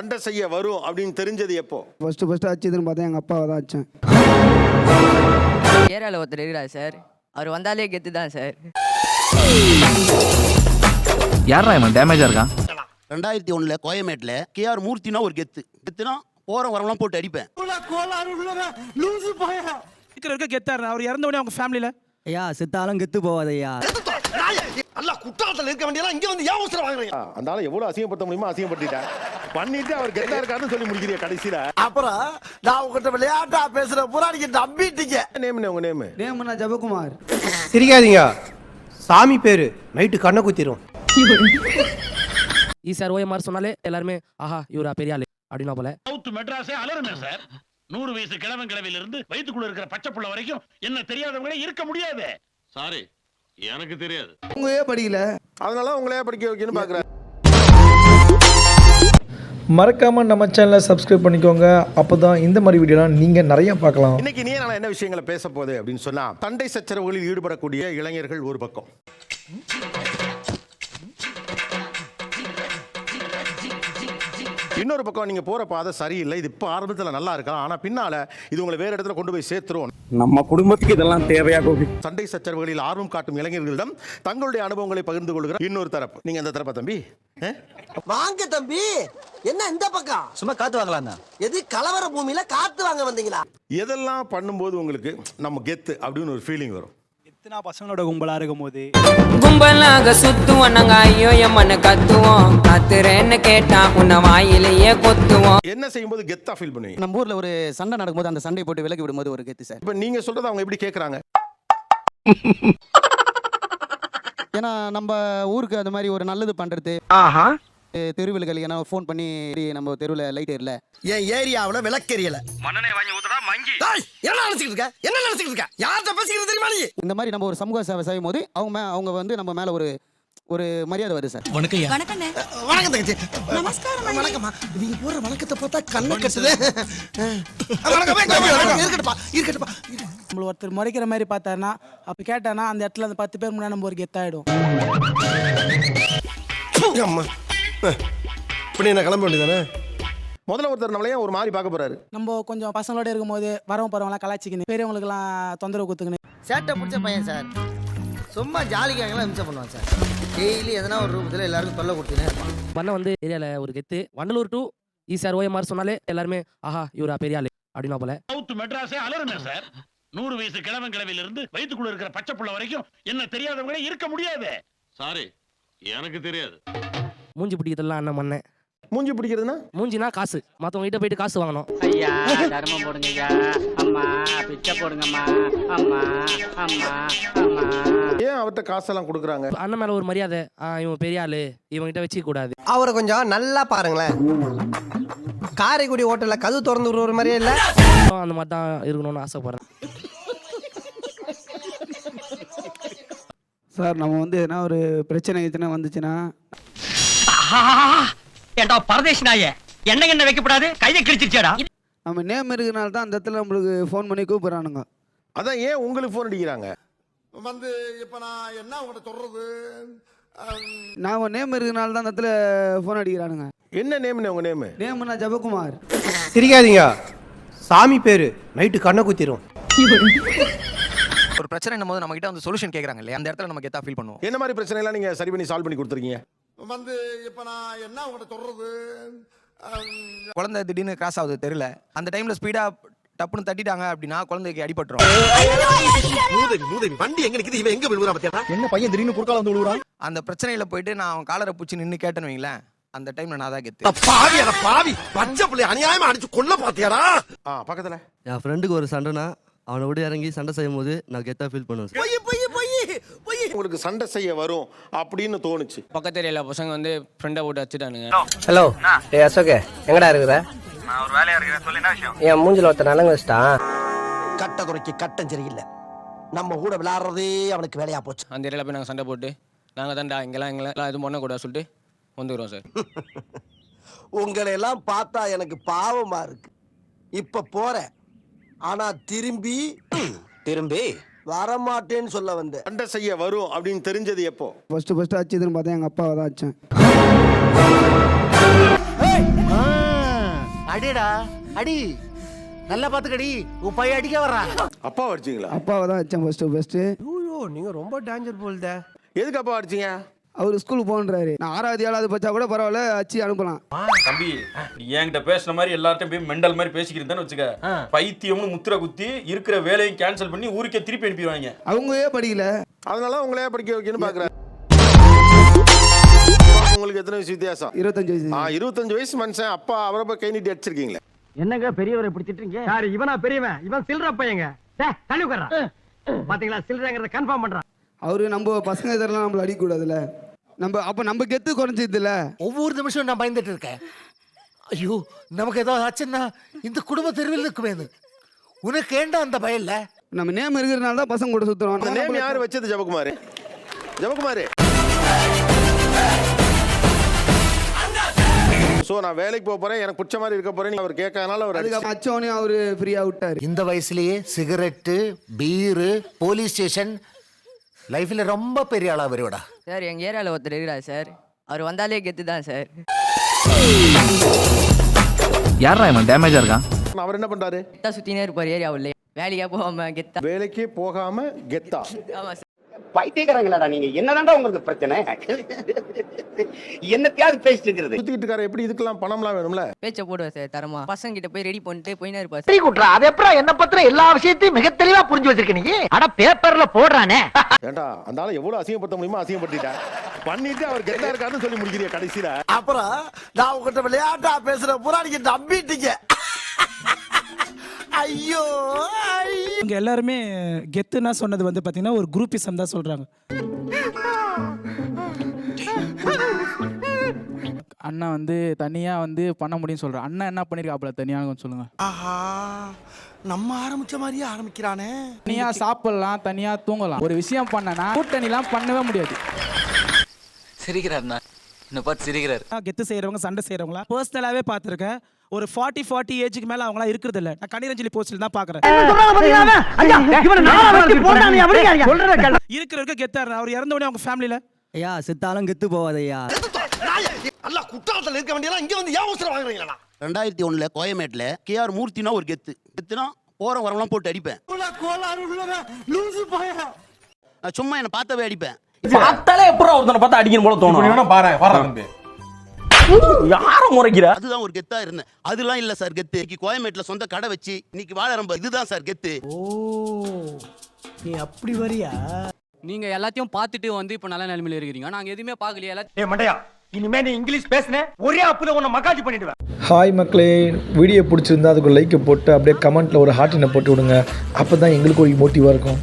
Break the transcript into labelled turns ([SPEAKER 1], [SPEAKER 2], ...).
[SPEAKER 1] சண்டை செய்ய வரும் அப்படின்னு தெரிஞ்சது எப்போ?
[SPEAKER 2] ஃபஸ்ட்டு ஃபஸ்ட்டு அச்சதுன்னு பார்த்தா எங்கள் அப்பாவை தான் அச்சேன்
[SPEAKER 3] ஏரியாவில் ஒருத்தர் இருக்கிறார் சார். அவர் வந்தாலே கெத்து தான் சார்.
[SPEAKER 4] யாரா இவன்? டேமேஜா இருக்கான்?
[SPEAKER 5] ரெண்டாயிரத்தி ஒண்ணுல கோயமேட்ல கேஆர் மூர்த்தினா ஒரு கெத்து. கெத்துனா போற வரவெல்லாம் போட்டு அடிப்பேன்.
[SPEAKER 6] இருக்கிற இருக்க கெத்தாரு அவர் இறந்த உடனே அவங்க ஃபேமிலியில
[SPEAKER 7] ஐயா செத்தாலும் கெத்து போவாது ஐயா
[SPEAKER 8] அல்ல குற்றாலத்தில் இருக்க வேண்டியதெல்லாம் இங்க வந்து ஏன் வாங்குறீங்க?
[SPEAKER 1] ஆளை எவ்வளவு அசிங்கப்படுத்த முடியுமோ அசிங்கப்படுத்திட்டேன். பண்ணிட்டு அவர் கெத்தா இருக்காருன்னு சொல்லி முடிக்கிறிய கடைசியில.
[SPEAKER 8] அப்புறம் நான் உங்ககிட்ட விளையாட்டா பேசுற புறா நீங்க நம்பிட்டீங்க
[SPEAKER 1] நேம் உங்க நேம்
[SPEAKER 2] நேம்னா ஜபகுமார்.
[SPEAKER 9] சிரிக்காதீங்க. சாமி பேரு. நைட்டு கண்ணை குத்திரும்.
[SPEAKER 6] ஈசார் ஓஎம்ஆர் சொன்னாலே எல்லாருமே ஆஹா இவரா பெரிய ஆளு. அப்படின்னா போல.
[SPEAKER 10] சவுத் மெட்ராஸே அலறுமே சார். நூறு வயசு கிழவன் கிழவில இருந்து வயித்துக்குள்ள இருக்கிற பச்சை புள்ள வரைக்கும் என்ன தெரியாதவங்களே இருக்க முடியாது. சாரி எனக்கு தெரியாது.
[SPEAKER 2] உங்களே படிக்கல.
[SPEAKER 1] அதனால உங்களே படிக்க வைக்கணும்னு பாக்குறேன்.
[SPEAKER 9] மறக்காம நம்ம சேனலை சப்ஸ்கிரைப் பண்ணிக்கோங்க. அப்பதான் இந்த மாதிரி வீடியோலாம் நீங்க நிறைய பார்க்கலாம்.
[SPEAKER 1] இன்னைக்கு நீ நான் என்ன விஷயங்களை பேச போகுது அப்படின்னு சொன்னா சண்டை சச்சரவுகளில் ஈடுபடக்கூடிய இளைஞர்கள் ஒரு பக்கம். இன்னொரு பக்கம் நீங்க போற பாதை சரியில்லை. இது இப்போ ஆரம்பத்தில் நல்லா இருக்கலாம் ஆனா பின்னால இது உங்களை வேற இடத்துல கொண்டு போய் சேர்த்துரும்.
[SPEAKER 4] நம்ம குடும்பத்துக்கு இதெல்லாம் தேவையா கோபி?
[SPEAKER 1] சண்டை சச்சரவுகளில் ஆர்வம் காட்டும் இளைஞர்களிடம் தங்களுடைய அனுபவங்களை பகிர்ந்து கொள்கிற இன்னொரு தரப்பு. நீங்க அந்த தரப்பா தம்பி?
[SPEAKER 8] வாங்க தம்பி. என்ன இந்த பக்கம்?
[SPEAKER 7] சும்மா காத்து வாங்கலாம் தான்
[SPEAKER 8] எது கலவர பூமியில காத்து வாங்க வந்தீங்களா?
[SPEAKER 1] எதெல்லாம் பண்ணும்போது உங்களுக்கு நம்ம கெத்து அப்படின்னு ஒரு ஃபீலிங் வரும்.
[SPEAKER 6] எத்தனா பசங்களோட கும்பலா இருக்கும் போது
[SPEAKER 3] கும்பலாக சுத்துவோம் நாங்க ஐயோ எம்மன்னு கத்துவோம். கத்துறேன்னு கேட்டா உன்னை வாயிலேயே கொத்துவோம்.
[SPEAKER 1] என்ன செய்யும்போது கெத்தா ஃபீல் பண்ணுவீங்க?
[SPEAKER 7] நம்ம ஊர்ல ஒரு சண்டை நடக்கும்போது அந்த சண்டை போட்டு விலக்கி விடும்போது ஒரு கெத்து சார்.
[SPEAKER 1] இப்போ நீங்க சொல்றதை அவங்க எப்படி கேட்குறாங்க
[SPEAKER 7] ஏன்னா நம்ம ஊருக்கு அந்த மாதிரி ஒரு நல்லது பண்றது.
[SPEAKER 8] ஆஹா.
[SPEAKER 7] தெருவில்கள். ஏன்னா ஃபோன் பண்ணி நம்ம தெருவில் லைட் எரியல
[SPEAKER 8] என் ஏரியாவுல விளக்கெரியல.
[SPEAKER 10] மண்ணனை வாங்கி ஊத்துறா மங்கி.
[SPEAKER 8] டேய், என்ன நினைச்சிட்டு இருக்க? என்ன நினைச்சிட்டு இருக்க? யார்கிட்ட பேசிக்கிறது தெரியுமா நீ?
[SPEAKER 7] இந்த மாதிரி நம்ம ஒரு சமூக சேவை செய்யும் போது அவங்க மே- அவங்க வந்து நம்ம மேல ஒரு ஒரு மரியாதை வருது சார்.
[SPEAKER 8] வணக்கம் தங்கச்சி. நமஸ்காரம் வணக்கம்மா. நீங்க போற வணக்கத்தை பார்த்தா கண்ணு கட்டுது. வணக்கம் வணக்கம், வணக்கம். இருக்கட்டுப்பா இருக்கட்டுப்பா
[SPEAKER 6] நம்மள ஒருத்தர் முறைக்கிற மாதிரி பார்த்தாருன்னா அப்ப கேட்டானா அந்த இடத்துல அந்த பத்து பேர் முன்னாடி நம்ம ஒரு கெத்தாயிடும்
[SPEAKER 8] அம்மா. இப்படி என்ன கிளம்ப வேண்டியதானே?
[SPEAKER 1] முதல்ல ஒருத்தர் நம்மளையே ஒரு மாதிரி பார்க்க போறாரு.
[SPEAKER 6] நம்ம கொஞ்சம் பசங்களோட இருக்கும்போது வரவங்க போறவங்களாம் கலாச்சிக்கின்னு பெரியவங்களுக்குலாம் தொந்தரவு கொடுத்துக்கின்னு.
[SPEAKER 7] சேட்டை பிடிச்ச பையன் சார். சும்மா ஜாலிக்காகலாம் இம்சம் பண்ணுவான் சார். டெய்லி எதனா ஒரு ரூபத்தில் எல்லாருக்கும் தொல்லை கொடுத்துனே
[SPEAKER 6] பண்ண வந்து ஏரியாவில் ஒரு கெத்து. வண்டலூர் டு ஈசார் ஓஎம்ஆர் சொன்னாலே எல்லாருமே ஆஹா இவரா பெரிய ஆளு அப்படின்னா போல.
[SPEAKER 10] சவுத் மெட்ராஸே அலறுமே சார். நூறு வயசு கிழவன் கிழவில இருந்து வயித்துக்குள்ள இருக்கிற பச்சை புள்ள வரைக்கும் என்ன தெரியாதவங்களே இருக்க முடியாது. சாரி எனக்கு தெரியாது.
[SPEAKER 6] மூஞ்சி பிடிக்கிறதெல்லாம் அண்ணன் மண்ணேன்
[SPEAKER 1] மூஞ்சி பிடிக்கிறதுனா?
[SPEAKER 6] மூஞ்சினா காசு. மற்றவங்க கிட்ட போயிட்டு காசு வாங்கணும்.
[SPEAKER 3] ஐயா தர்மம் போடுங்க ஐயா அம்மா பிச்சை போடுங்கம்மா. அம்மா அம்மா அம்மா.
[SPEAKER 1] ஏன் அவர்கிட்ட காசெல்லாம் கொடுக்குறாங்க?
[SPEAKER 6] அண்ணன் மேல ஒரு மரியாதை. ஆ, இவன் பெரிய ஆளு. இவன்கிட்ட வச்சுக்க கூடாது.
[SPEAKER 8] அவரை கொஞ்சம் நல்லா பாருங்களேன். காரைக்குடி ஹோட்டல்ல கது திறந்து விடுற மாதிரியே இல்ல?
[SPEAKER 6] அந்த மாதிரி தான் இருக்கணும்னு ஆசைப்படுறேன்.
[SPEAKER 2] சார் நம்ம வந்து எதனா ஒரு பிரச்சனை எதுனா வந்துச்சுன்னா
[SPEAKER 3] ஏண்டா பரதேசி நாயே? என்ன என்ன வைக்கப்படாது? கையை கிழிச்சிருச்சேடா
[SPEAKER 2] நம்ம நேம் இருக்கிறனால தான் அந்த இடத்துல நம்மளுக்கு ஃபோன் பண்ணி கூப்பிட்றானுங்க.
[SPEAKER 1] அதான் ஏன் உங்களுக்கு ஃபோன் அடிக்கிறாங்க?
[SPEAKER 8] வந்து இப்ப நான் என்ன உங்கள்கிட்ட சொல்றது?
[SPEAKER 2] நான் நேம் இருக்கிறனால தான் அந்த இடத்துல ஃபோன் அடிக்கிறானுங்க.
[SPEAKER 1] என்ன நேம்னு உங்க நேம்
[SPEAKER 2] நேம்னா ஜபகுமார்.
[SPEAKER 9] சிரிக்காதீங்க. சாமி பேரு. நைட்டு கண்ணை குத்திரும்.
[SPEAKER 7] ஒரு பிரச்சனை போது நம்ம கிட்ட வந்து சொல்யூஷன் கேட்குறாங்க இல்லையா? அந்த இடத்துல நம்ம கெத்தா ஃபீல் பண்ணுவோம்.
[SPEAKER 1] என்ன மாதிரி பிரச்சனை எல்லாம் நீங்க சரி பண்ணி சால்வ் பண்ணி கொடுத்துருக்கீங்க?
[SPEAKER 8] வந்து இப்ப நான் என்ன உங்கள்கிட்ட சொல்றது?
[SPEAKER 7] குழந்தை திடீர்னு கிராஸ் ஆகுது தெரியல. அந்த டைம்ல ஸ்பீடா டப்புன்னு தட்டிட்டாங்க அப்படின்னா குழந்தைக்கு அடிபட்டுரும்.
[SPEAKER 8] வண்டி எங்க நிக்குது? இவன் எங்க விழுவுறா பத்தியா?
[SPEAKER 9] என்ன பையன் திடீர்னு குறுக்கால வந்து விழுவுறான்?
[SPEAKER 7] அந்த பிரச்சனையில போயிட்டு நான் அவன் காலரை பிடிச்சி நின்று கேட்டேன்னு வைங்களேன். அந்த டைம்ல நான் தான் கெத்து.
[SPEAKER 8] பாவி அட பாவி. பச்சை பிள்ளை அநியாயமா அடிச்சு கொல்ல பாத்தியாடா
[SPEAKER 1] பக்கத்துல.
[SPEAKER 7] என் ஃப்ரெண்டுக்கு ஒரு சண்டைனா அவனை விட இறங்கி சண்டை செய்யும் போது நான் கெத்தா ஃபீல் பண்ணுவேன்.
[SPEAKER 1] உங்களுக்கு சண்டை செய்ய வரும் அப்படின்னு தோணுச்சு.
[SPEAKER 6] பக்கத்து ஏரியாவில் பசங்க வந்து ஃப்ரெண்டை போட்டு வச்சுட்டானுங்க
[SPEAKER 7] ஹலோ. ஏ அசோகே எங்கடா இருக்கிற? என் மூஞ்சில ஒருத்தர் நலங்க வச்சிட்டான்.
[SPEAKER 8] கட்ட குறைக்கு கட்டம் சரியில்லை. நம்ம கூட விளையாடுறதே அவனுக்கு வேலையா போச்சு.
[SPEAKER 6] அந்த ஏரியாவில் போய் நாங்கள் சண்டை போட்டு நாங்கள் தான்டா இங்கெல்லாம் எங்கெல்லாம் எதுவும் பண்ணக்கூடாது சொல்லிட்டு வந்துக்கிறோம் சார்.
[SPEAKER 8] உங்களை எல்லாம் பார்த்தா எனக்கு பாவமா இருக்கு. இப்ப போறேன். ஆனா திரும்பி
[SPEAKER 7] திரும்பி?
[SPEAKER 8] வரமாட்டேன்னு சொல்ல வந்தேன்
[SPEAKER 1] சண்டை செய்ய வரும் அப்படின்னு தெரிஞ்சது எப்போ?
[SPEAKER 2] ஃபஸ்ட்டு ஃபஸ்ட்டு அச்சதுன்னு பார்த்தா எங்கள் அப்பாவை தான் அச்சேன்
[SPEAKER 1] ஆ,
[SPEAKER 8] அடிடா அடி. நல்லா பாத்துக்கடி உன் பையன் அடிக்க வர்றான்.
[SPEAKER 1] அப்பா அடிச்சிங்களா?
[SPEAKER 2] அப்பாவை தான் வச்சேன் ஃபர்ஸ்ட்டு ஃபர்ஸ்ட்டு
[SPEAKER 8] ஐயோ நீங்க ரொம்ப டேஞ்சர் போல்தே.
[SPEAKER 1] எதுக்கு அப்பா அடிச்சீங்க?
[SPEAKER 2] அவர் ஸ்கூலுக்கு போன்றாரு நான் ஆறாவது ஏழாவது படிச்சா கூட பரவாயில்ல அச்சு அனுப்பலாம்.
[SPEAKER 11] தம்பி நீ என்கிட்ட பேசுன மாதிரி எல்லார்ட்டையும் போய் மெண்டல் மாதிரி பேசிக்கிறேன்னு வச்சுக்க. பைத்தியம்னு முத்திர குத்தி இருக்கிற வேலையும் கேன்சல் பண்ணி ஊருக்கே திருப்பி அனுப்பிடுவாங்க.
[SPEAKER 2] அவங்களே படிக்கல.
[SPEAKER 1] அதனால உங்களே படிக்க வைக்கணும்னு பாக்குறேன். உங்களுக்கு எத்தனை வயசு வித்தியாசம்?
[SPEAKER 2] இருபத்தஞ்சு வயசு.
[SPEAKER 1] ஆ இருபத்தஞ்சு வயசு மனுஷன் அப்பா அவரை போய் கை நீட்டி அடிச்சிருக்கீங்களே.
[SPEAKER 10] என்னங்க பெரியவரை இப்படி திட்டுறீங்க? யாரு இவனா பெரியவன். இவன் சில்ற பையங்க. தள்ளி பாத்தீங்களா சில்றங்கிறத கன்ஃபார்ம் பண்றான்
[SPEAKER 2] அவரு நம்ம பசங்க இதெல்லாம் நம்மள அடிக்கக்கூடாதுல்ல. நம்ம அப்போ நம்ம கெத்து குறைஞ்சதுல
[SPEAKER 8] ஒவ்வொரு நிமிஷம் நான் பயந்துட்டு இருக்கேன். ஐயோ நமக்கு ஏதாவது ஆச்சுன்னா இந்த குடும்ப தெருவில் இருக்குமே உனக்கு ஏண்டா அந்த பயம் இல்ல?
[SPEAKER 2] நம்ம நேம் இருக்கிறதுனால தான் பசங்க கூட சுத்துறோம்.
[SPEAKER 1] அந்த நேம் யாரு வச்சது ஜபகுமார்? ஜபகுமார். ஸோ நான் வேலைக்கு போக போறேன் எனக்கு பிடிச்ச மாதிரி இருக்க போறேன் அவர் கேட்கறதுனால அவர்
[SPEAKER 2] அதுக்கு அச்சவனே அவரு ஃப்ரீயா விட்டாரு.
[SPEAKER 8] இந்த வயசுலயே சிகரெட்டு பீரு போலீஸ் ஸ்டேஷன் லைஃப்ல ரொம்ப பெரிய ஆளா வருவடா.
[SPEAKER 3] சார் எங்க ஏரியாவில் ஒருத்தர் இருக்கிறார் சார். அவர் வந்தாலே கெத்து தான் சார்.
[SPEAKER 4] யாரா இவன்? டேமேஜா இருக்கான்.
[SPEAKER 1] அவர் என்ன பண்றாரு?
[SPEAKER 3] கெத்தா சுத்தினே இருப்பார் ஏரியாவுள்ள வேலைக்கா போகாம கெத்தா.
[SPEAKER 1] வேலைக்கே போகாம கெத்தா.
[SPEAKER 3] ஆமா சார்.
[SPEAKER 5] பைத்தியக்காரங்களாடா நீங்க. என்னதான்டா உங்களுக்கு பிரச்சனை? என்னத்தையாவது பேசிட்டு இருக்கிறது?
[SPEAKER 1] சுத்திட்டு இருக்காரு எப்படி இதுக்கெல்லாம் பணம்லாம் வேணும்ல?
[SPEAKER 3] பேச்ச போடுவார் சார் தரமா. பசங்க கிட்ட போய் ரெடி பண்ணிட்டு போயினே இருப்பார் சார்.
[SPEAKER 10] குட்ரா அது எப்பறம் என்ன பத்திர எல்லா விஷயத்தையும் மிக தெளிவா புரிஞ்சு வச்சிருக்க நீ? அட பேப்பர்ல போடுறானே.
[SPEAKER 1] ஏண்டா அந்த ஆளை எவ்வளவு அசிங்கப்படுத்த முடியுமோ அசிங்கப்படுத்திட்டேன் பண்ணிட்டு அவர் கெத்தா இருக்காருன்னு சொல்லி முடிக்கிறீங்க கடைசியில.
[SPEAKER 8] அப்புறம் நான் உங்ககிட்ட விளையாட்டா பேசுற புறா நீங்க நம்பிட்டீங்க. ஐயோ
[SPEAKER 2] இவங்க எல்லாருமே கெத்துனா சொன்னது வந்து பாத்தீங்கன்னா ஒரு குரூப்பிசம் தான் சொல்றாங்க. அண்ணா வந்து தனியா வந்து பண்ண முடியும்னு சொல்றான் அண்ணா என்ன பண்ணிருக்காப்ல தனியா கொஞ்சம் சொல்லுங்க.
[SPEAKER 8] ஆஹா நம்ம ஆரம்பிச்ச மாதிரியே ஆரம்பிக்கிறானே.
[SPEAKER 2] தனியா சாப்பிடலாம் தனியா தூங்கலாம். ஒரு விஷயம் பண்ணனா கூட்டணிலாம் பண்ணவே முடியாது.
[SPEAKER 7] சிரிக்கிறாருண்ணா என்ன பார்த்து சிரிக்கிறாரு.
[SPEAKER 2] கெத்து செய்யறவங்க சண்டை செய்யறவங்களா பர்சனலாவே பார்த்துருக்கேன். ஒரு ஃபார்ட்டி ஃபார்ட்டி ஏஜுக்கு மேல அவங்களாம் இருக்கிறது இல்ல நான் கணிரஞ்சலி போஸ்ட்ல தான் பாக்குறேன் இருக்கிறவருக்கு கெத்தா இருந்தா அவர் இறந்த உடனே அவங்க ஃபேமிலில
[SPEAKER 6] ஐயா செத்தாலும் கெத்து போவாதையா
[SPEAKER 8] அல்ல குற்றாலத்துல இருக்க வேண்டியதெல்லாம் இங்க வந்து ஏன் அவசரம் வாங்குறீங்களா?
[SPEAKER 5] ரெண்டாயிரத்தி ஒண்ணுல கோயமேட்ல கேஆர் மூர்த்தினா ஒரு கெத்து. கெத்துனா போற வரவெல்லாம் போட்டு அடிப்பேன். நான் சும்மா என்ன பார்த்தவே அடிப்பேன்.
[SPEAKER 10] பார்த்தாலே எப்பறம் ஒருத்தனை பார்த்தா அடிக்கணும் போல தோணும். பாரு பாரு யார முறைக்கிற?
[SPEAKER 5] அதுதான் ஒரு கெத்தா இருந்தேன். அதெல்லாம் இல்ல சார் கெத்து. இன்னைக்கு கோயமேட்ல சொந்த கடை வச்சு இன்னைக்கு வாழறம்ப இதுதான் சார் கெத்து.
[SPEAKER 8] நீ அப்படி வரியா?
[SPEAKER 6] நீங்க எல்லாத்தையும் பார்த்துட்டு வந்து இப்போ நல்ல நிலைமையில இருக்கிறீங்க. நாங்க எதுவுமே பார்க்கலையே. எல்லாத்தையும்
[SPEAKER 10] ஏ மண்டையா இனிமே நீ இங்கிலீஷ் பேசுன ஒரே அப்புல உன்னை மக்காஜி பண்ணிடுவேன்.
[SPEAKER 9] ஹாய் மக்களே வீடியோ பிடிச்சிருந்தா அதுக்கு லைக்கை போட்டு அப்படியே கமெண்ட்டில் ஒரு ஹார்ட்டினை போட்டு விடுங்க. அப்போ தான் எங்களுக்கு ஒரு மோட்டிவாக இருக்கும்.